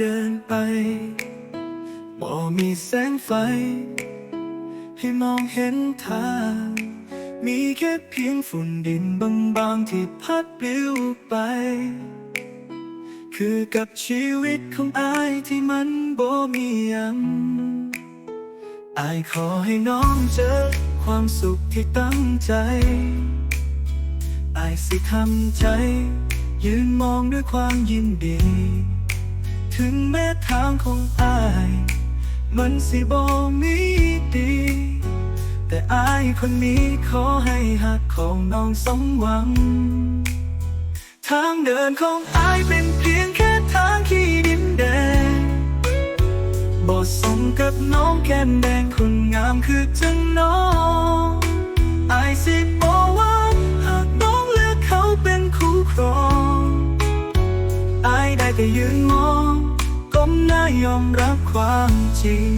เดินไปบ่มีแสงไฟ ให้มองเห็นทาง มีแค่เพียงฝุ่นดินบางๆที่พัดปลิวไป คือกับชีวิตของอายที่มันบ่มียังอายขอให้น้องเจอความสุขที่ตั้งใจอายสิทำใจ ยืนมองด้วยความยินดี ถึงแม้ทางของอาย มันสิบ่มีดี แต่อายคนนี้ขอให้หักของน้องสมหวัง ทางเดินของอายเป็นเพียงแค่ทางขี้ดินแดงบทสมกับน้องแก้มแดงคนงามคือจังน้อง อายสิบอกว่า ความจริง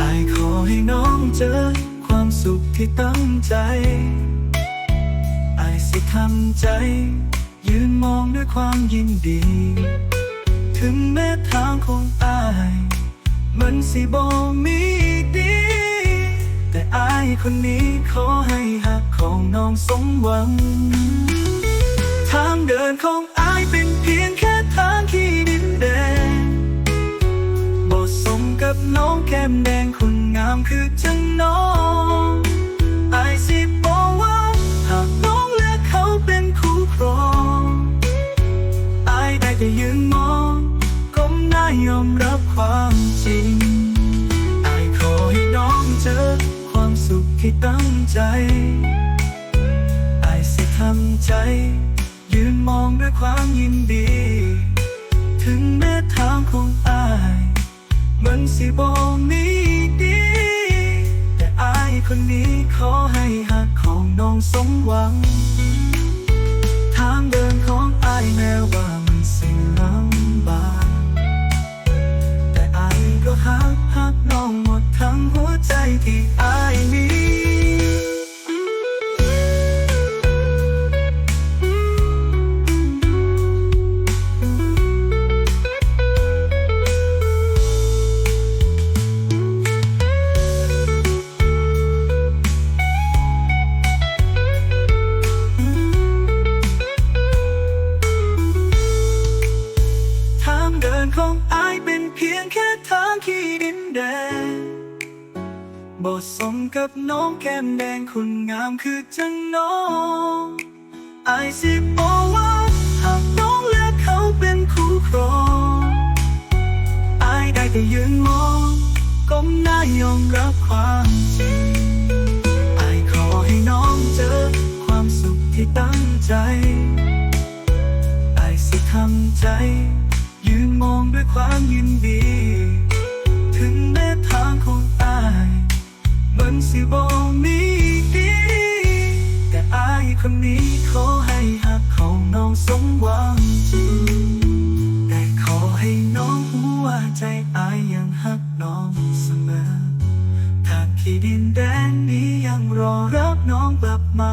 อายขอให้น้องเจอความสุขที่ตั้งใจ ไอายสิทำใจ ด้วยความยินดี ถึงแม้ทางของอาย มันสิบอมีดี แต่อายคนนี้ขอให้หักของน้องสมหวัง ทางเดินของอายเป็นเพียงแค่ทาง งใจอายสิทำใจ ยืนมองด้วยความยินดี ถึงแม้ทางของอายมันสิบ่มีดี แต่อายคนนี้ขอให้หักของน้องสมหวัง ทางเดินของอายแม้ว่า บทสมกับน้องแก้มแดงคนงามคือจังน้องอสิบอกว่าหากน้องเลือกเขาเป็นคู่ครองไอได้แต่ยืนมองก้มหน้ายอมรับความจริงไอขอให้น้องเจอความสุขที่ตั้งใจไอายสิทำใจ ยืนมองด้วยความยินดี ที่ดินแดนนี้ยังรอรับน้องกลับมา